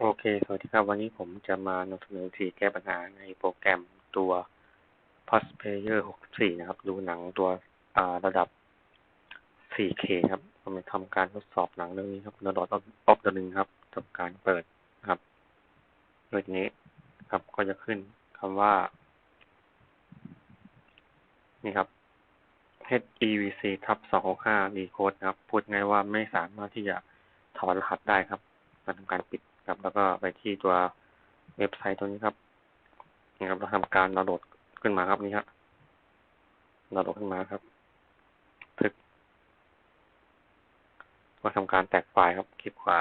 โอเค สวัสดีครับ วันนี้ผมจะมานำเสนอวิธีแก้ปัญหาในโปรแกรมตัว p o s Player 64 นะครับ ดูหนังตัวอ่าระดับ 4K ครับผมจะทำการทดสอบหนังเรื่องนี้ครับนดอตออฟเดนึงครับทำการเปิดนะครับโดนี้ครับก็จะขึ้นคำว่า นี่ครับ HEVC ทับ265 decode นะครับ พูดง่ายว่าไม่สามารถที่จะถอนรหัสได้ครับ มาทำการปิดครับ แล้วก็ไปที่ตัวเว็บไซต์ตัวนี้ครับนี่ครับเราทำการดาวน์โหลดขึ้นมาครับนี่ครับดาวน์โหลดขึ้นมาครับทึกก็ทำการแตกไฟล์ครับ คลิกขวา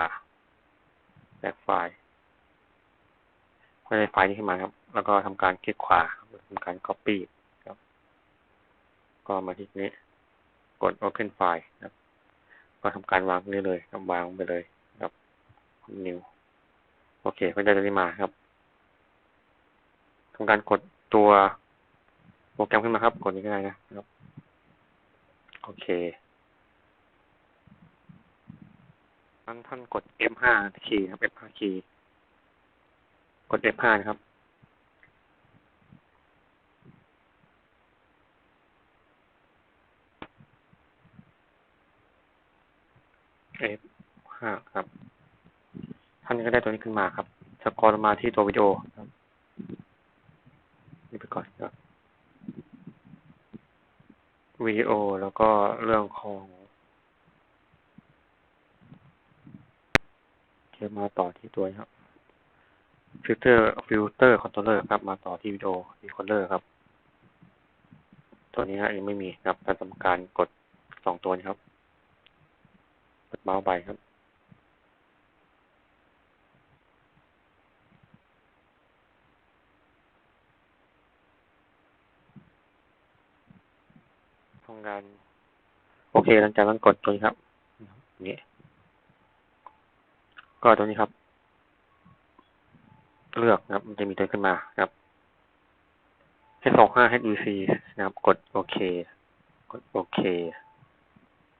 แตกไฟล์ก็ได้ไฟล์นี้ขึ้นมาครับ แล้วก็ทำการคลิกขวาทำการ copy ครับ ก็มาที่นี้ กด open file ครับ ก็ทำการวางนี้เลยครับวางไปเลย ครับ new โอเคก็จะได้มาครับทำการกดตัวโปรแกรมขึ้นมาครับ กดนี้ก็ได้นะครับ โอเคท่านท่านกด F5 คีย์ครับ F5 คีย์กด F5 นะครับ F5 ครับ ท่านก็ได้ตัวนี้ขึ้นมาครับสกอร์มาที่ตัววิดีโอครับนี่ไปก่อนครับวิดีโอแล้วก็เรื่องของเดี๋ยวมาต่อที่ตัวครับฟิลเตอร์ฟิลเตอร์คอนโทรลเลอร์ครับ มาต่อที่วิดีโอดีคอนเลอร์ครับ ตัวนี้ฮะยังไม่มีครับการทำการกดสองตัวนี้ครับกดเมาส์ไปครับ ทำงาน โอเค หลังจากนั้นกดตัวนี้ครับนี่ก็ตัวนี้ครับ เลือกนะครับ มันจะมีตัวขึ้นมาครับ H25 HEC นะครับ กดโอเค กดโอเค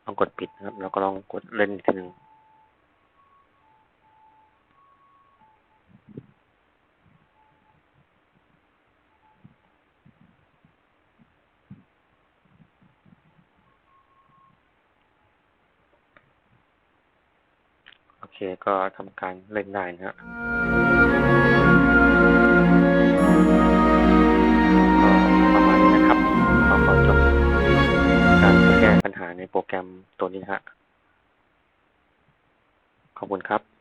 ลองกดปิดนะครับ แล้วก็ลองกดเล่นอีกทีหนึ่งโอ เคก็ทำการเล่นได้นะฮะก็ประมาณนี้นะครับขอขอจบการแก้ปัญหาในโปรแกรมตัวนี้ฮะขอบคุณครับ